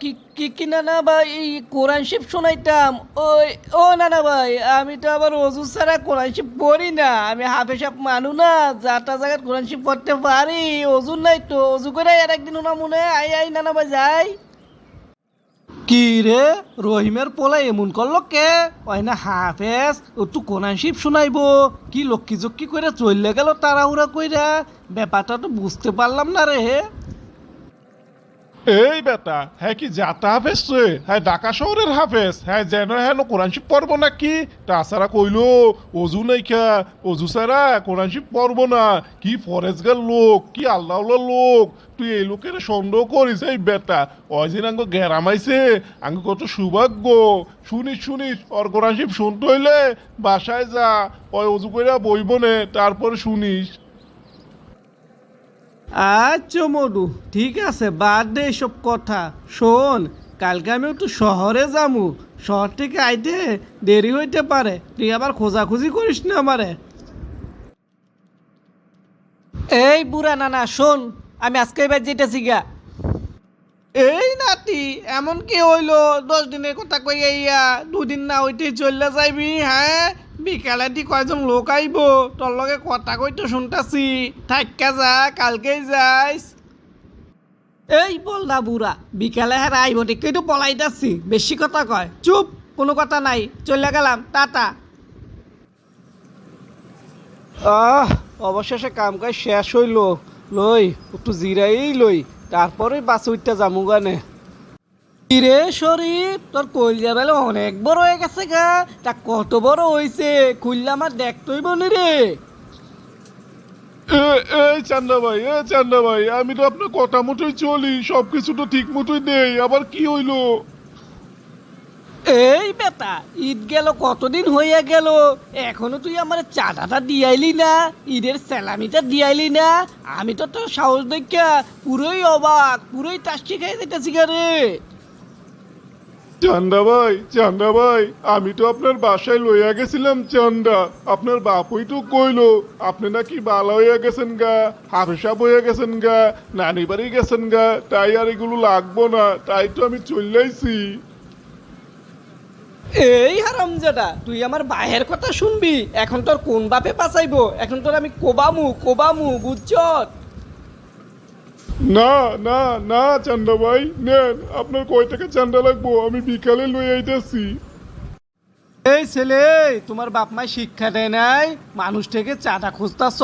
কি কি কি নানা ভাই? এই কোরআন শিব শোনাইতাম। ওই, ও নানা ভাই, আমি তো আবার অজু ছাড়া কোরআন শিব পড়ি না। আমি হাফে সাপ মানু না যাটা জায়গায় কোরআন শিব পড়তে পারি। অজু নাই তো, অজু করে আর একদিন ওনা মনে আই আই, নানা ভাই, যাই। কি রে, রহিমের পোলা এমন করল কে? ওই না হাফেজ, ও তু কোরআন শিব শোনাইবো। কি লক্ষ্মী জক্কি করে চললে গেল তাড়াহুড়া কইরা? ব্যাপারটা তো বুঝতে পারলাম না রে। এই বেটা হ্যাঁ কি যাতা হাফেজ রে? হ্যাঁ ঢাকা শহরের হাফেজ। হ্যাঁ যেন হ্যাঁ কোরআন শিব পড়ব নাকি? তাছাড়া কইলো, অজু নাই খা অজু ছাড়া কোরআন শিব পড়ব না। কি ফরেজগার লোক, কি আল্লাহ লোক। তুই এই লোকের সন্দেহ করিস এই বেটা। অজিন আঙ্গ গেরামাইছে আঙ্গ কত সৌভাগ্য। শুনিস শুনিস, ওর কোরআন শিব শুনতে হইলে বাসায় যা, ওই অজু কইরা বইব নে, তারপরে শুনিস। আচ্ছা মধু ঠিক আছে বাদ দে এসব কথা। শোন কালকে আমি একটু শহরে যামু। শহর থেকে আইতে দেরি হইতে পারে। তুই আবার খোঁজাখুঁজি করিস না আমারে। এই বুড়া নানা শোন আমি আজকে এবার যেতেছি গা এই নাতি এমন কি হইল? দশ দিনের কথা কই ইয়া দুদিন না হইতেই চললে যাইবি হ্যাঁ? বিকালে দি কয়জন লোক আইব? তোর লগে কথা কইতে শুনতাছি। থাক্কা যা কালকেই যাইস। এই বল না বুড়া বিকালে হ্যাঁ আইব দেখেই তো পলাইতাছি বেশি কথা কয়। চুপ কোনো কথা নাই চলে গেলাম টাটা। আহ অবশেষে কাম কাজ শেষ হইল। লই একটু জিরাই লই তারপরে বাসে উঠতে যামু গানে। কিরে শরীফ তোর কলজা বেলা অনেক বড় হয়ে গেছে গা। তা কত বড় হইছে খুললে আমার দেখতই বনে রে। এ এই চান্দা ভাই এ চান্দা ভাই আমি তো আপনার কথা মতোই চলি সব কিছু তো ঠিক মতোই দেই আবার কি হইল? এই বেটা ঈদ গেল কতদিন হইয়া গেল? এখনও তুই আমার চাঁদাটা দিয়াইলি না ঈদের স্যালামিটা দিয়াইলি না? আমি তো তোর সাহস দেখা পুরোই অবাক পুরোই তাস্কি খাই দিতেছি রে। চান্দা ভাই চান্দা ভাই, আমি তো আপনার বাসায় লইয়া গেছিলাম চান্দা। আপনার বাপুই তো কইলো, আপনি নাকি বালা হইয়া গেছেন গা হাফেসাব হইয়া গেছেন গা, নানি বাড়ি গেছেন গা, তাই আর এগুলো লাগবো না, তাই তো আমি চলেইছি এই হারামজাদা তুই আমার বাহের কথা শুনবি, এখন তোর কোন বাপে পাচাইবো এখন তোর আমি কোবামু কোবামু বুঝছত না না না চান্দা ভাই নেন, আপনার কয় টাকা চান্দা লাগবো? আমি বিকালে লই আইতেছি। এই ছেলে, তোমার বাপ মাই শিক্ষা দেয় নাই, মানুষ থেকে চাঁদা খুঁজতাছ?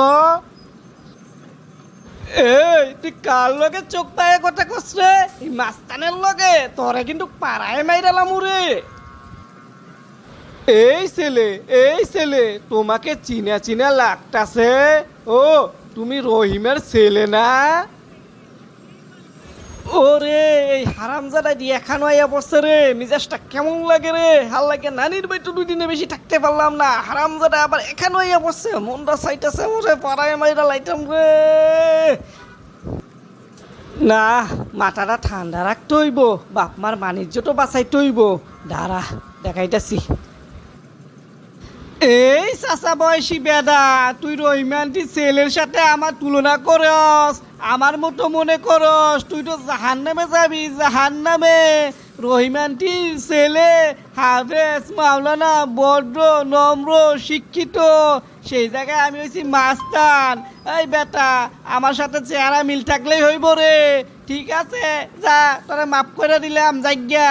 এই, তুই কার লগে চোখ পায়ে কথা কস রে? এই মাস্তানের লগে, তোরে কিন্তু পাড়ায় মাইরালাম রে এই ছেলে এই ছেলে, তোমাকে চিনা চিনা লাগতাছে? ও, তুমি রহিমের ছেলে না? ওরে, এই হারামজাদা দিয়ে এখানো আইয়া বসছে রে। মিজাজটা কেমন লাগে রে? হাল লাগে নানির বাড়িতে দুই দিনে বেশি থাকতে পারলাম না। হারামজাদা আবার এখানো আইয়া বসছে মনটা সাইটাছে ওরে, পাড়ায় মাইরা লাইতাম রে। না, মাথাটা ঠান্ডা রাখতে হইব। বাপ মার বাণিজ্যটা বাঁচাইতে হইব। দাঁড়া, দেখাইতাছি। এই চাচা বয়সী বেদা, তুই রহিমানটি ছেলের সাথে আমার তুলনা করস, আমার মতো মনে করস, তুই তো জাহান নামে যাবি জাহান নামে রহিমানটির ছেলে, হাফেজ, মাওলানা বড্র নম্র, শিক্ষিত, সেই জায়গায় আমি হয়েছি মাস্তান। এই বেটা, আমার সাথে চেহারা মিল থাকলেই হইব রে। ঠিক আছে, যা, তোরা মাফ করে দিলাম যাজ্ঞা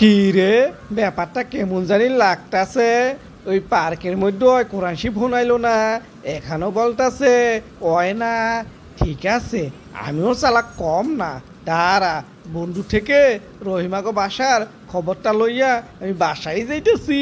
কি রে? ব্যাপারটা কেমন জানি লাগতাছে। ওই পার্কের মধ্যে ওই কোরআনশি শোনাইলো না এখানেও বলতাছে ওয় না? ঠিক আছে, আমিও চালাক কম না। তারা বন্ধু থেকে রহিমাগো বাসার খবরটা লইয়া আমি বাসায় যাইতেছি।